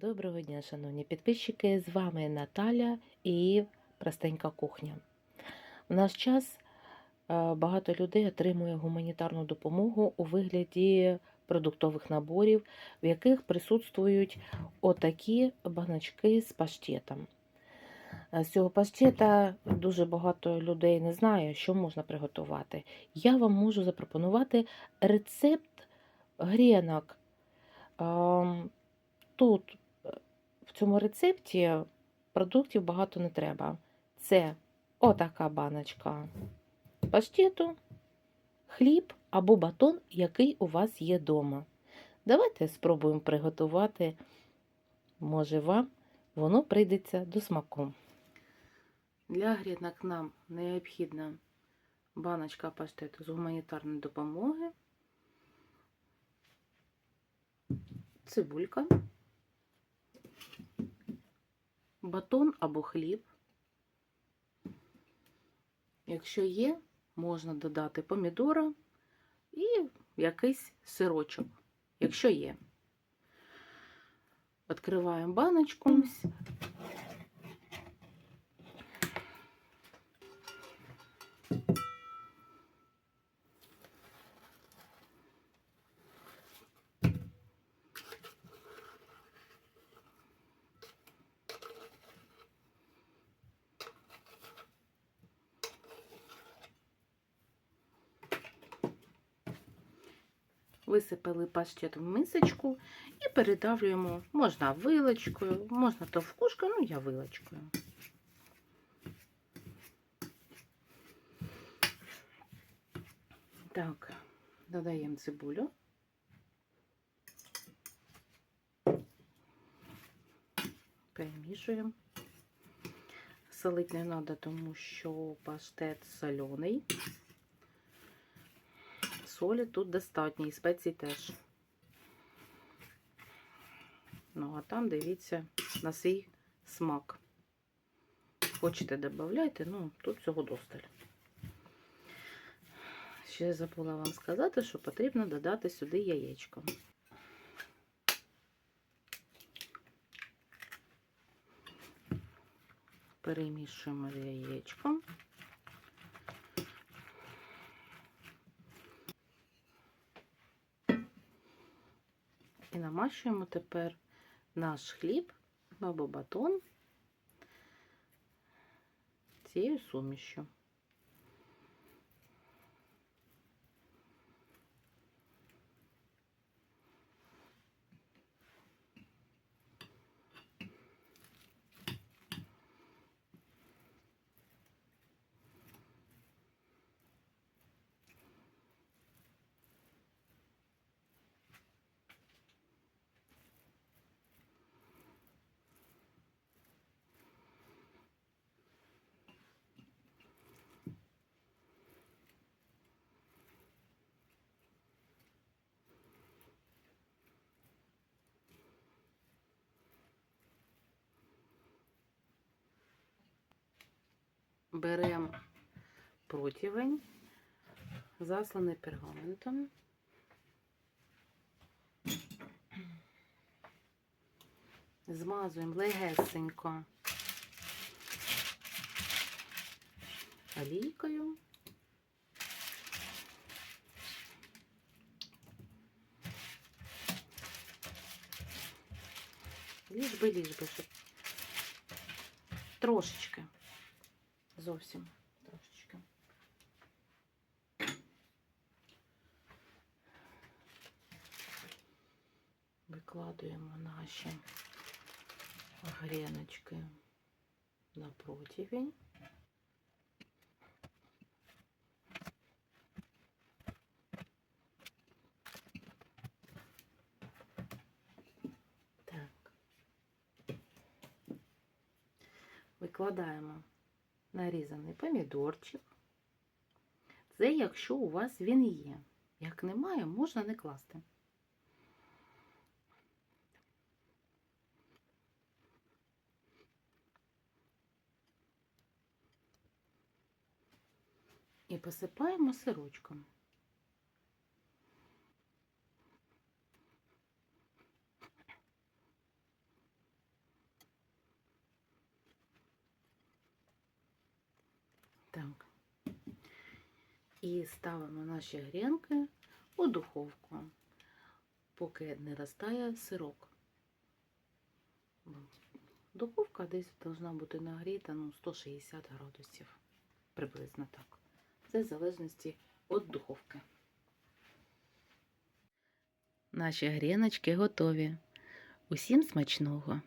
Доброго дня, шановні підписчики! З вами Наталя і Простенька кухня. В наш час е, багато людей отримує гуманітарну допомогу у вигляді продуктових наборів, в яких присутствують отакі баночки з паштетом. Е, З цього паштета дуже багато людей не знає, що можна приготувати. Я вам можу запропонувати рецепт грінок. Ем, Тут цьому рецепті продуктів багато не треба. Це отака баночка паштету, хліб або батон, який у вас є вдома. Давайте спробуємо приготувати. Може, вам воно прийдеться до смаку. Для грінок нам необхідна баночка паштету з гуманітарної допомоги, цибулька, батон або хліб. Якщо є, можна додати помідора і якийсь сирочок, якщо є. Відкриваємо баночку. Висипали паштет в мисочку і передавлюємо, можна вилочкою, можна товкушкою, ну я вилочкою. Так, додаємо цибулю. Перемішуємо. Солити не треба, тому що паштет солений. Солі тут достатньо, і спецій теж. Ну, а там дивіться на свій смак. Хочете додавайте, ну, тут цього досталь. Ще забула вам сказати, що потрібно додати сюди яєчко. Перемішуємо з яєчком. І намащуємо тепер наш хліб або батон цією сумішю. Беремо противень, засланий пергаментом. Змазуємо легесенько олійкою. Ліж би, ліж би, щоб трошечки. Зовсім трошечки. Викладуємо наші гріночки на противень. Так. Викладаємо нарізаний помідорчик. Це якщо у вас він є. Як немає, можна не класти. І посипаємо сирочком. Так. І ставимо наші грінки у духовку, поки не розтає сирок. Духовка десь повинна бути нагріта ну, 160 градусів. Приблизно так. Це в залежності від духовки. Наші гріночки готові. Усім смачного!